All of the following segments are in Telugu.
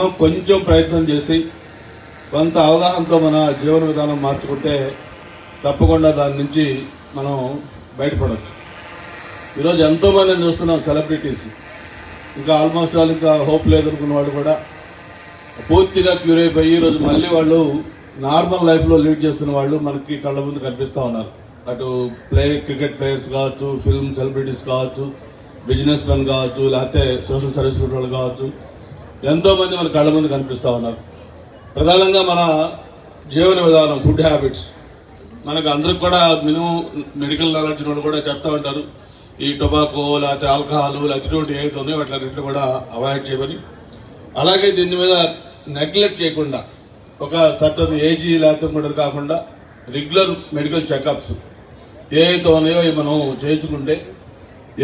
మనం కొంచెం ప్రయత్నం చేసి కొంత అవగాహనతో మన జీవన విధానం మార్చుకుంటే తప్పకుండా దాని నుంచి మనం బయటపడవచ్చు ఈరోజు ఎంతోమందిని చూస్తున్నాం సెలబ్రిటీస్. ఇంకా ఆల్మోస్ట్ ఆల్ ఇంకా హోప్ లేదనుకున్న వాళ్ళు కూడా పూర్తిగా క్యూర్ అయిపోయి ఈరోజు మళ్ళీ వాళ్ళు నార్మల్ లైఫ్లో లీడ్ చేస్తున్న వాళ్ళు మనకి కళ్ళ ముందు కనిపిస్తూ ఉన్నారు. అటు ప్లే క్రికెట్ ప్లేయర్స్ కావచ్చు ఫిల్మ్ సెలబ్రిటీస్ కావచ్చు బిజినెస్ మెన్ కావచ్చు లేకపోతే సోషల్ సర్వీస్ వాళ్ళు కావచ్చు. ఎంతో మంది మన కళ్ళ ముందు కనిపిస్తూ ఉన్నారు. ప్రధానంగా మన జీవన విధానం ఫుడ్ హ్యాబిట్స్ మనకు అందరికి కూడా మినిమం మెడికల్ నాలెడ్జ్ వాళ్ళు కూడా చెప్తా ఉంటారు. ఈ టొబాకో లేకపోతే ఆల్కహాల్ లేకపోతే ఏదైతే ఉన్నాయో వాటిలన్నింటినీ కూడా అవాయిడ్ చేయమని. అలాగే దీని మీద నెగ్లెక్ట్ చేయకుండా ఒక సర్టన్ ఏజీ లేకపోతే కూడా కాకుండా రెగ్యులర్ మెడికల్ చెకప్స్ ఏవైతే ఉన్నాయో మనం చేయించుకుంటే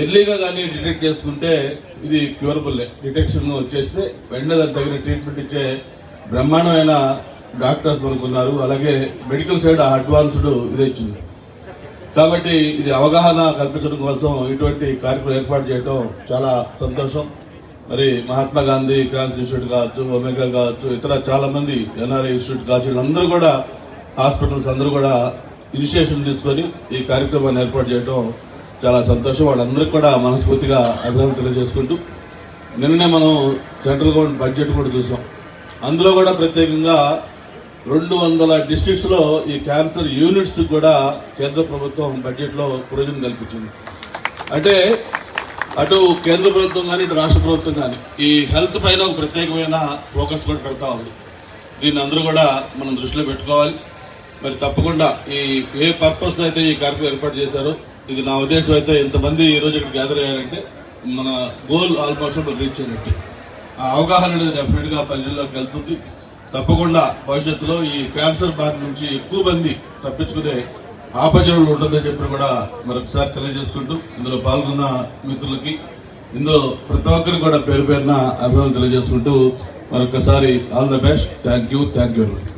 ఎర్లీగా కానీ డిటెక్ట్ చేసుకుంటే ఇది క్యూరబుల్ డిటెక్షన్ వచ్చేస్తే వెంటనే దానికి తగిన ట్రీట్మెంట్ ఇచ్చే బ్రహ్మాండమైన డాక్టర్స్ మనకున్నారు అలాగే మెడికల్ సైడ్ అడ్వాన్స్డ్ ఇది ఇచ్చింది. కాబట్టి ఇది అవగాహన కల్పించడం కోసం ఇటువంటి కార్యక్రమం ఏర్పాటు చేయడం చాలా సంతోషం. మరి మహాత్మా గాంధీ క్యాన్సర్ ఇన్స్టిట్యూట్ కావచ్చు ఒమేగా కావచ్చు ఇతర చాలా మంది ఎన్ఆర్ఐ ఇన్స్టిట్యూట్ కావచ్చు వీళ్ళందరూ కూడా హాస్పిటల్స్ అందరూ కూడా ఇనిషియేషన్ తీసుకొని ఈ కార్యక్రమాన్ని ఏర్పాటు చేయడం చాలా సంతోషం. వాళ్ళందరికీ కూడా మనస్ఫూర్తిగా అభినందన తెలియజేసుకుంటూ నిన్ననే మనం సెంట్రల్ గవర్నమెంట్ బడ్జెట్ కూడా చూసాం. అందులో కూడా ప్రత్యేకంగా రెండు వందల డిస్టిక్స్లో ఈ క్యాన్సర్ యూనిట్స్ కూడా కేంద్ర ప్రభుత్వం బడ్జెట్లో ప్రయోజనం కల్పించింది. అంటే అటు కేంద్ర ప్రభుత్వం కానీ ఇటు రాష్ట్ర ప్రభుత్వం కానీ ఈ హెల్త్ పైన ఒక ప్రత్యేకమైన ఫోకస్ కూడా పెడతా ఉంది. దీన్ని అందరూ కూడా మనం దృష్టిలో పెట్టుకోవాలి. మరి తప్పకుండా ఈ ఏ పర్పస్ అయితే ఈ కార్యక్రమం ఏర్పాటు చేశారో ఇది నా ఉద్దేశం అయితే ఇంతమంది ఈ రోజు ఇక్కడ గ్యాదర్ అయ్యారంటే మన గోల్ ఆల్మోస్ట్ రీచ్ అయినట్టు. ఆ అవగాహన అనేది డెఫినెట్గా ప్రజల్లోకి వెళ్తుంది. తప్పకుండా భవిష్యత్తులో ఈ క్యాన్సర్ బారి నుంచి ఎక్కువ మంది తప్పించుకునే ఆపర్చునిటీ ఉంటుందని చెప్పి కూడా మరొకసారి తెలియజేసుకుంటూ ఇందులో పాల్గొన్న మిత్రులకి ఇందులో ప్రతి ఒక్కరికి కూడా పేరు పేరున అభినందనలు తెలియజేసుకుంటూ మరొకసారి all the best thank you thank you very much